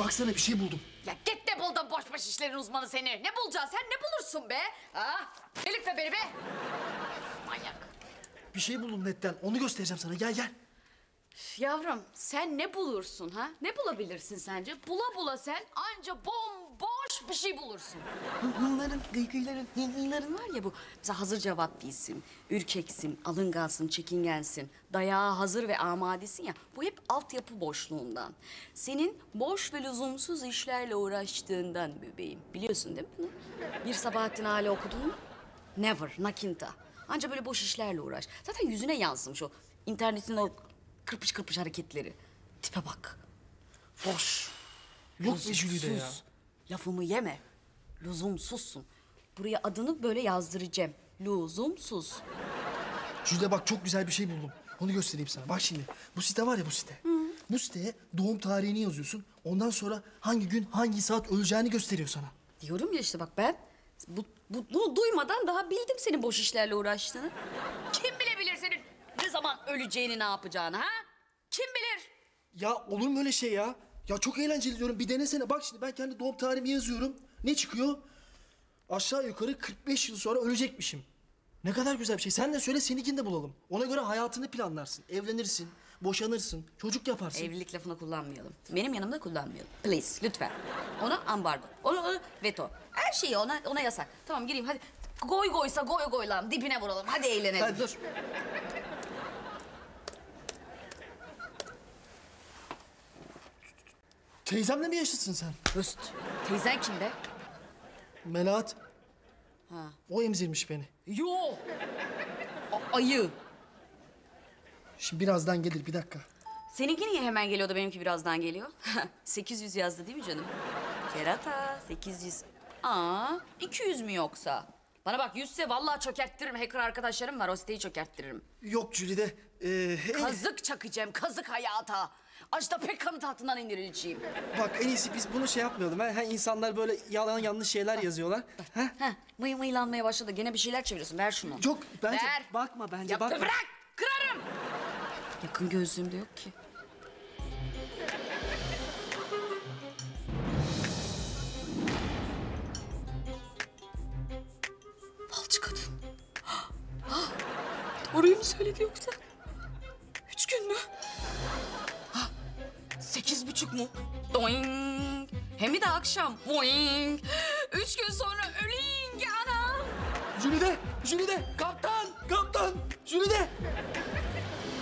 baksana bir şey buldum. Ya git de bul da boş boş işlerin uzmanı seni. Ne bulacaksın sen ne bulursun be? Ha? Delirtme beni be. Manyak. Bir şey buldum netten. Onu göstereceğim sana. Gel gel. Yavrum sen ne bulursun ha? Ne bulabilirsin sence? Bula bula sen anca bomboş bir şey bulursun. Bunların gıygıyların, gıygıyların var ya bu. Mesela hazır cevap değilsin, ürkeksin, alıngansın, çekingensin. Dayağa hazır ve amadesin ya. Bu hep altyapı boşluğundan. Senin boş ve lüzumsuz işlerle uğraştığından bebeğim. Biliyorsun değil mi bunu? Bir Sabahattin Ali okudun mu? Never, nakinta. Anca böyle boş işlerle uğraş. Zaten yüzüne yansımış o internetin o kırpış kırpış hareketleri. Tipe bak. Boş. Yok be Jülide ya. Lafımı yeme. Lüzumsuzsun. Buraya adını böyle yazdıracağım. Lüzumsuz. Jülide bak çok güzel bir şey buldum. Onu göstereyim sana. Bak şimdi. Bu site var ya bu site. Bu siteye doğum tarihini yazıyorsun. Ondan sonra hangi gün hangi saat öleceğini gösteriyor sana. Diyorum ya işte bak ben bu, bu, bunu duymadan daha bildim senin boş işlerle uğraştığını. Kim bilebilir senin ne zaman öleceğini ne yapacağını ha? Kim bilir? Ya olur mu öyle şey ya? Ya çok eğlenceli diyorum. Bir denesene. Bak şimdi ben kendi doğum tarihimi yazıyorum. Ne çıkıyor? Aşağı yukarı 45 yıl sonra ölecekmişim. Ne kadar güzel bir şey. Sen de söyle seninkini de bulalım. Ona göre hayatını planlarsın. Evlenirsin, boşanırsın, çocuk yaparsın. Evlilik lafını kullanmayalım. Benim yanımda kullanmayalım. Please, lütfen. Ona ambargo. Ona, ona veto. Her şeyi ona ona yasak. Tamam gireyim hadi. Goy goysa goy goylan dibine vuralım. Hadi eğlenelim. Hadi. Dur. Teyzemle mi yaşlısın sen? Höst. Teyzen kim be? Melahat. Ha. O emzirmiş beni. Yo. A- ayı. Şimdi birazdan gelir bir dakika. Seninki niye hemen geliyor da benimki birazdan geliyor? 800 yazdı değil mi canım? Kerata 800. Aa 200 mü yoksa? Bana bak yüzse vallahi çökerttiririm. Hacker arkadaşlarım var o siteyi çökerttiririm. Yok Jülide. Ee, en- Kazık çakacağım, kazık hayata. Ajda Pekkan'ın tahtından indirileceğim. Bak en iyisi biz bunu şey yapmayalım. Ha, Ha, insanlar böyle yalan yanlış şeyler yazıyorlar. Ha? Heh, mıy mıylanmaya başladı. Gene bir şeyler çeviriyorsun. Ver şunu. Yok bence Ver. Bakma bence Ya bakma. bırak, kırarım. Yakın gözlüğüm de yok ki. Doğruyu mu söyledi yoksa? Üç gün mü? Ha, Sekiz buçuk mu? Doing. Hem de akşam. Boing. Üç gün sonra öleyim anam. Jülide, Jülide, kaptan, kaptan, Jülide.